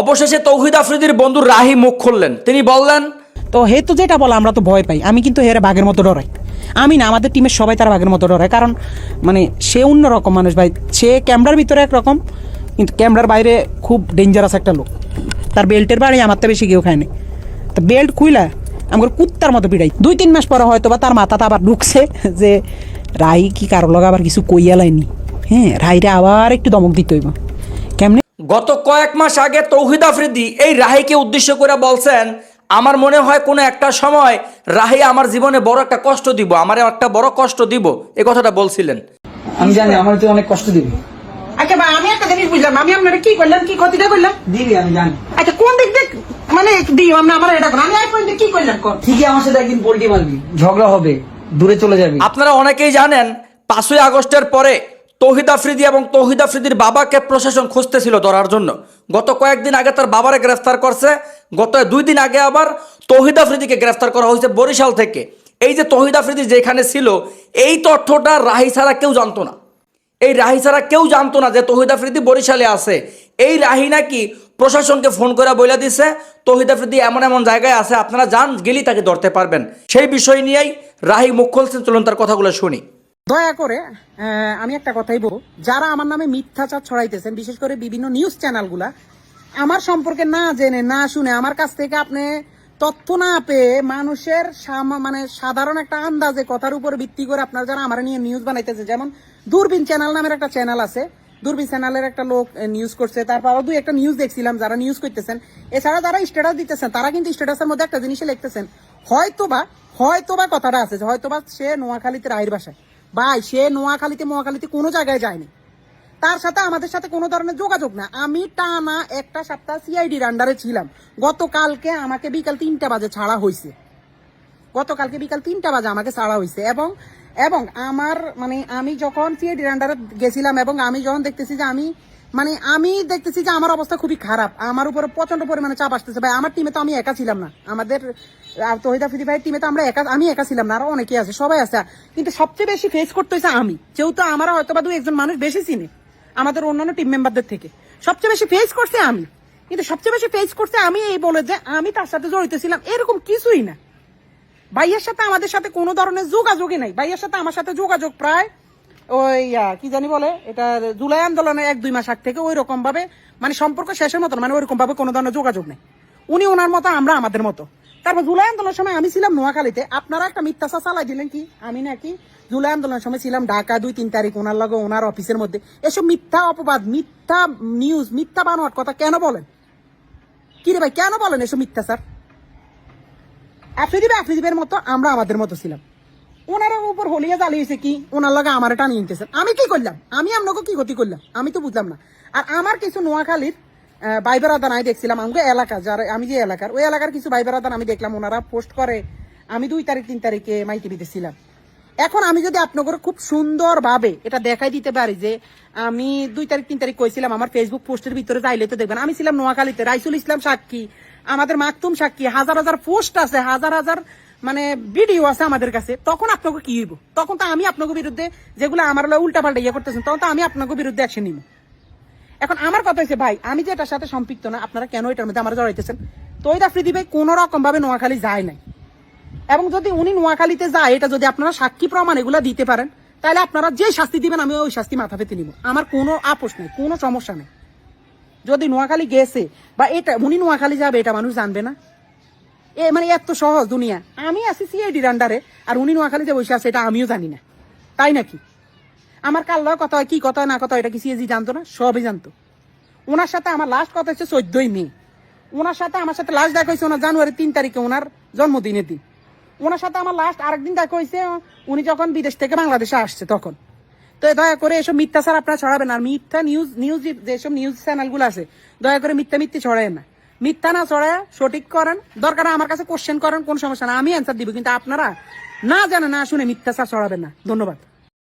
অবশেষে তৌহিদ আফ্রিদির বন্ধু রাহি মুখ খুললেন। তিনি বললেন, তো হে তো যেটা বলে, আমরা তো ভয় পাই। আমি কিন্তু হেরে বাঘের মতো ডরাই। আমি না, আমাদের টিমের সবাই তার বাঘের মতো ডরায়। কারণ মানে সে অন্য রকম মানুষ ভাই। সে ক্যামেরার ভিতরে একরকম, কিন্তু ক্যামেরার বাইরে খুব ডেঞ্জারাস একটা লোক। তার বেল্টের বাড়ি আমার তো বেশি কেউ খায়নি। তো বেল্ট খুইলা, আমার কুত্তার মতো পিড়াই দুই, তিন মাস পরে হয়তো বা তার মাথাটা আবার ঢুকছে যে রাই কি কারও লগা আবার কিছু কইয়া লাইনি? হ্যাঁ রাইরে আবার একটু দমক দিতে হইব। গত কয়েক মাস আগে তৌহিদ আফ্রিদি এই রাহিকে উদ্দেশ্য করে বলছেন আমার মনে হয় কোনো একটা সময় রাহি আমার জীবনে বড় একটা কষ্ট দিব আমার একটা বড় কষ্ট দিব। এই কথাটা বলছিলেন। আমি জানি আমার তো অনেক কষ্ট দিবি। আচ্ছা ভাই আমি একটা জিনিস বুঝলাম আমি আপনারা কি করলাম কি ক্ষতিটা করলাম? দিবি আমি জানি। আচ্ছা কোন দিক দিয়ে মানে দিই আমরা আমার এটা আমি এক কি করলাম কর। ঠিকই আমার সাথে একদিন পোল্ট্রি মারবি ঝগড়া হবে দূরে চলে যাবি। আপনারা অনেকেই জানেন পাঁচই আগস্টের পরে তৌহিদ আফ্রিদি এবং তৌহিদ আফ্রিদির বাবাকে প্রশাসন খুঁজতেছিল ধরার জন্য। গত কয়েকদিন আগে তার বাবারে গ্রেফতার করছে। গত দুই দিন আগে আবার তৌহিদ আফ্রিদিকে গ্রেফতার করা হয়েছে বরিশাল থেকে। এই যে তৌহিদ আফ্রিদি যেখানে ছিল, এই তথ্যটা রাহি ছাড়া কেউ জানতো না। এই রাহি ছাড়া কেউ জানতো না যে তহিদ আফ্রিদি বরিশালে আছে। এই রাহি নাকি প্রশাসনকে ফোন করে বলে দিছে, তহিদ আফ্রিদি এমন এমন জায়গায় আছে, আপনারা যান, গেলেই তাকে ধরতে পারবেন। সেই বিষয় নিয়েই রাহি মুখ খুলছেন, চলুন তার কথাগুলো শুনি। দয়া করে আমি একটা কথাই বলব। যারা আমার নামে মিথ্যাচার ছড়াইতেছেন, বিশেষ করে বিভিন্ন নিউজ চ্যানেলগুলা আমার সম্পর্কে না জেনে, না শুনে, আমার কাছ থেকে আপনি তথ্য না পেয়ে মানুষের মানে সাধারণ একটা আন্দাজে, কথার উপর ভিত্তি করে আপনারা যারা আমার নিয়ে নিউজ বানাইতেছে, যেমন দূরবীন চ্যানেল নামের একটা চ্যানেল আছে, দূরবীন চ্যানেলের একটা লোক নিউজ করছে, তারপর দুই একটা নিউজ দেখছিলাম, যারা নিউজ করতেছেন, এছাড়া যারা স্ট্যাটাস দিতেছেন, তারা কিন্তু স্ট্যাটাসের মধ্যে একটা জিনিসে লিখতেছেন, হয়তোবা হয়তোবা কথাটা আছে, হয়তোবা সে নোয়াখালীতে রায়ের বাসায়। ভাই, সে নোয়াখালীতে মোয়াখালীতে কোনো জায়গায় যায়নি। তার সাথে আমাদের সাথে কোনো ধরনের যোগাযোগ না। আমি টানা একটা সপ্তাহ সিআইডির আন্ডারে ছিলাম। গতকালকে আমাকে বিকাল তিনটা বাজে ছাড়া হয়েছে গতকালকে বিকাল তিনটা বাজে আমাকে ছাড়া হয়েছে এবং এবং আমার মানে আমি যখন সিআইডির আন্ডারে গেছিলাম এবং আমি যখন দেখতেছি যে আমি মানে আমি দেখতেছি যে আমার অবস্থা খুবই খারাপ। আমার উপরে প্রচণ্ড পরিমাণে চাপ আসতেছে। ভাই, আমার টিমে তো আমি একা ছিলাম না। আমাদের তহিদা ফিদি ভাইয়ের টিমে তো আমরা একা, আমি একা ছিলাম না, আরও অনেকেই আছে, সবাই আছে। কিন্তু সবচেয়ে বেশি ফেস করতে হয়েছে আমি, যেহেতু আমার হয়তো বা দু একজন মানুষ বেশি চিনে, আমাদের অন্যান্য টিম মেম্বারদের থেকে। সবচেয়ে বেশি ফেস করছে আমি। কিন্তু সবচেয়ে বেশি ফেস করছে আমি এই বলে যে আমি তার সাথে জড়িত ছিলাম, এরকম কিছুই না। ভাইয়ের সাথে আমাদের সাথে কোনো ধরনের যোগাযোগই নাই। ভাইয়ের সাথে আমার সাথে যোগাযোগ প্রায় ওই কি জানি বলে, এটা জুলাই আন্দোলনের এক, দুই মাস আগ থেকে ওই রকম ভাবে মানে সম্পর্ক শেষের মতন মানে ওইরকম ভাবে কোনো ধরনের যোগাযোগ নেই। উনি ওনার মতো, আমরা আমাদের মতো। তারপর জুলাই আন্দোলনের সময় আমি ছিলাম নোয়াখালীতে। আপনারা একটা মিথ্যাচা চালাই দিলেন কি? আমি নাকি জুলাই আন্দোলনের সময় ছিলাম ঢাকা দুই, তিন তারিখ, ওনার লগে ওনার অফিসের মধ্যে। এসব মিথ্যা অপবাদ, মিথ্যা নিউজ মিথ্যা বানোয়ার কথা কেন বলেন? কি রে ভাই, কেন বলেন এসব মিথ্যা স্যার আফ্রিদিবে আফ্রিদিবের মতো, আমরা আমাদের মতো ছিলাম। ওনার উপর হলিয়া জ্বালিয়েছে কি? ওনার লগে আমার টানি নিতেছেন আমি কি করলাম? আমি আপনাকে কি ক্ষতি করলাম? আমি তো বুঝলাম না। আর আমার কিছু নোয়াখালীর বাইবার আদান আমি দেখছিলাম। আমাকে এলাকা, যারা আমি যে এলাকার, ওই এলাকার কিছু বাইবার আদান আমি দেখলাম, ওনারা পোস্ট করে। আমি দুই তারিখ, তিন তারিখে মাই টিভিতে ছিলাম এখন আমি যদি আপনাকে খুব সুন্দর ভাবে এটা দেখাই দিতে পারি যে, আমি দুই তারিখ, তিন তারিখ কইছিলাম, আমার ফেসবুক পোস্টের ভিতরে যাইলে তো দেখবেন। আমি ছিলাম নোয়াখালীতে। রাইসুল ইসলাম সাক্ষী, আমাদের মাকতুম সাক্ষী, হাজার হাজার পোস্ট আছে, হাজার হাজার মানে ভিডিও আছে আমাদের কাছে, তখন আপনাকে কি হইব? তখন তো আমি আপনাকে বিরুদ্ধে যেগুলো আমার উল্টা পাল্টা ইয়ে করতেছেন, তখন তো আমি আপনাকে বিরুদ্ধে অ্যাকশন নিব। এখন আমার কথা হচ্ছে ভাই, আমি যে এটার সাথে সম্পৃক্ত না, আপনারা কেন এটার মধ্যে আমার জড়াইতেছেন? তৈদা ফ্রিদি ভাই কোন রকম ভাবে নোয়াখালী যায় নাই। এবং যদি উনি নোয়াখালীতে যায়, এটা যদি আপনারা সাক্ষী প্রমাণ এগুলো দিতে পারেন, তাহলে আপনারা যে শাস্তি দিবেন, আমি ওই শাস্তি মাথা পেতে নিব। আমার কোনো আপোষ নেই, কোনো সমস্যা নেই। যদি নোয়াখালী গেছে, বা এটা, উনি নোয়াখালী যাবে, এটা মানুষ জানবে না। এ মানে এত সহজ দুনিয়া। আমি আছি সিআইডির আন্ডারে আর উনি নোয়াখালীতে বসে আছে, এটা আমিও জানি না। তাই নাকি? আমার কাল কথা হয়, কি কথা না কথা এটা কি সিএজি জানতো না? সবই জানতো। ওনার সাথে আমার লাস্ট কথা হচ্ছে চোদ্দই মে। ওনার সাথে আমার সাথে লাস্ট দেখা হয়েছে, ওনার জানুয়ারি তিন তারিখে, ওনার জন্মদিনের দিন। ওনার সাথে আমার লাস্ট আরেকদিন দেখা হয়েছে, উনি যখন বিদেশ থেকে বাংলাদেশে আসছে তখন। তো দয়া করে এসব মিথ্যা স্যার আপনারা ছড়াবেন আর মিথ্যা নিউজ নিউজ যেসব নিউজ চ্যানেলগুলো আছে, দয়া করে মিথ্যা মিথ্যে ছড়ায় না। মিথ্যা না ছড়ায় সঠিক করেন। দরকার আমার কাছে কোশ্চেন করেন, কোন সমস্যা না আমি অ্যান্সার দিব, কিন্তু আপনারা না জানে, না শুনে মিথ্যা স্যার ছড়াবেন না। ধন্যবাদ।